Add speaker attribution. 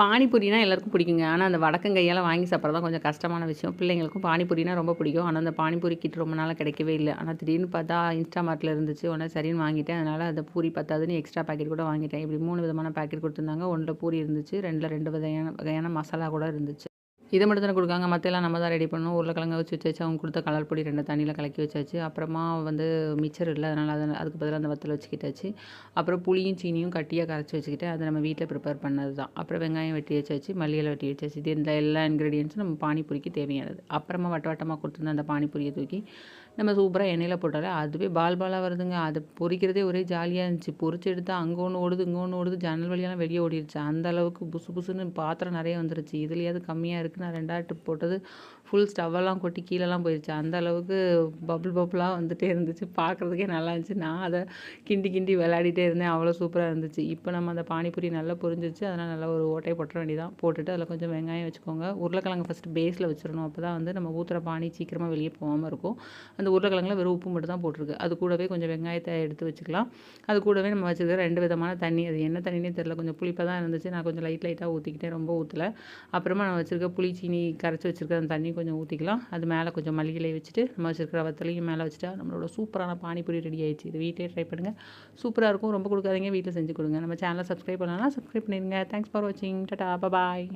Speaker 1: பானிபூரினா எல்லாருக்கும் பிடிக்குங்க. ஆனால் அந்த வடக்கம் கையால் வாங்கி சாப்பிட்றது தான் கொஞ்சம் கஷ்டமான விஷயம். பிள்ளைங்களுக்கும் பானிபூரினா ரொம்ப பிடிக்கும். ஆனால் அந்த பானிபூரி கிட் ரொம்ப நாளாக கிடைக்கவே இல்லை. ஆனால் திடீர்னு பார்த்தா இன்ஸ்டாமார்ட்டில் இருந்துச்சு. உடனே சரின்னு வாங்கிட்டேன். அதனால் அந்த பூரி பத்தாதுன்னு எக்ஸ்ட்ரா பாக்கெட் கூட வாங்கிட்டேன். இப்படி மூணு விதமான பாக்கெட் கொடுத்துருந்தாங்க. ஒன்றில் பூரி இருந்துச்சு. ரெண்டில் ரெண்டு வகையான வகையான மசாலா கூட இருந்துச்சு. இதை மட்டும் தானே கொடுக்காங்க. மற்றெல்லாம் நம்ம தான் ரெடி பண்ணணும். உருளைக்கிழங்க வச்சு வச்சாச்சு. அவங்க கொடுத்த கலர் பொடி ரெண்டு தண்ணியில் கலக்கி வச்சாச்சு. அப்புறமா வந்து மிச்சர் இல்லை. அதனால் அதை அதுக்கு பதிலாக அந்த வத்தல் வச்சுக்கிட்டாச்சு. அப்புறம் புளியும் சீனியும் கட்டியாக கரைச்சி வச்சுக்கிட்டு அதை நம்ம வீட்டில் ப்ரிப்பேர் பண்ணது தான் அப்புறம் வெங்காயம் வெட்டி வச்சாச்சு. மல்லியில் வெட்டி வச்சாச்சு. இது இந்த எல்லா இன்க்ரீடியன்ஸும் நம்ம பானிபூரிக்கு தேவையானது. அப்புறமா வட்ட வட்டமாக கொடுத்துருந்த அந்த பானிபூரியை தூக்கி நம்ம சூப்பராக எண்ணெயில் போட்டாலே அதுவே பால் பாலாக வருதுங்க. அது பொறிக்கிறதே ஒரே ஜாலியாக இருந்துச்சு. பொறிச்சு எடுத்தால் அங்கே ஒன்று ஓடுது இங்கே ஒன்று ஓடுது. ஜன்னல் வழியெல்லாம் வெளியே ஓடிடுச்சு அந்த அளவுக்கு புசு புசுன்னு பாத்திரம் நிறைய வந்துருச்சு. இதுலேயாவது கம்மியாக இருக்குது நான் ரெண்டாவது போட்டது ஃபுல் ஸ்டவ்வெல்லாம் கொட்டி கீழெல்லாம் போயிடுச்சு அந்த அளவுக்கு பபுள் பபுளாக வந்துட்டே இருந்துச்சு. பார்க்குறதுக்கே நல்லா இருந்துச்சு. நான் அதை கிண்டி கிண்டி விளையாடிட்டே இருந்தேன். அவ்வளோ சூப்பராக இருந்துச்சு. இப்போ நம்ம அந்த பானிபூரி நல்லா புரிஞ்சிச்சு அதனால் நல்லா ஒரு ஓட்டையை போட்டுற வேண்டியதான் போட்டுட்டு அதில் கொஞ்சம் வெங்காயம் வச்சுக்கோங்க. உருளைக்கிழங்கு ஃபஸ்ட்டு பேஸில் வச்சிடணும். அப்போ தான் வந்து நம்ம ஊற்றுற பானி சீக்கிரமாக வெளியே போகாமல் இருக்கும். அந்த உருளைக்கிழங்குல வெறும் உப்பு மட்டும் தான் போட்டிருக்கு. அது கூடவே கொஞ்சம் வெங்காயத்தை எடுத்து வச்சுக்கலாம். அது கூடவே நம்ம வச்சுருக்க ரெண்டு விதமான தண்ணி அது என்ன தண்ணினே தெரில கொஞ்சம் புளிப்பாக தான் இருந்துச்சு. நான் கொஞ்சம் லைட் லைட்டாக ஊற்றிக்கிட்டேன் ரொம்ப ஊற்றல அப்புறமா நான் வச்சுருக்க புளி சீனி கரைச்சி வச்சுருக்க அந்த தண்ணி கொஞ்சம் ஊற்றிக்கலாம் அது மேலே கொஞ்சம் மல்லிகை வச்சுட்டு நம்ம வச்சுருக்கிற வத்தலையும் மேலே வச்சுட்டா நம்மளோட சூப்பரான பானிபூரி ரெடி ஆயிடுச்சு. இது வீட்டிலே ட்ரை பண்ணுங்கள் சூப்பராக இருக்கும். ரொம்ப கொடுக்காதீங்க. வீட்டில் செஞ்சு கொடுங்க. நம்ம சேனலை சப்ஸ்கிரைப் பண்ணலாம் சப்ஸ்கிரைப் பண்ணிடுங்க. தேங்க்ஸ் ஃபார் வாட்சிங் டாடா பாய்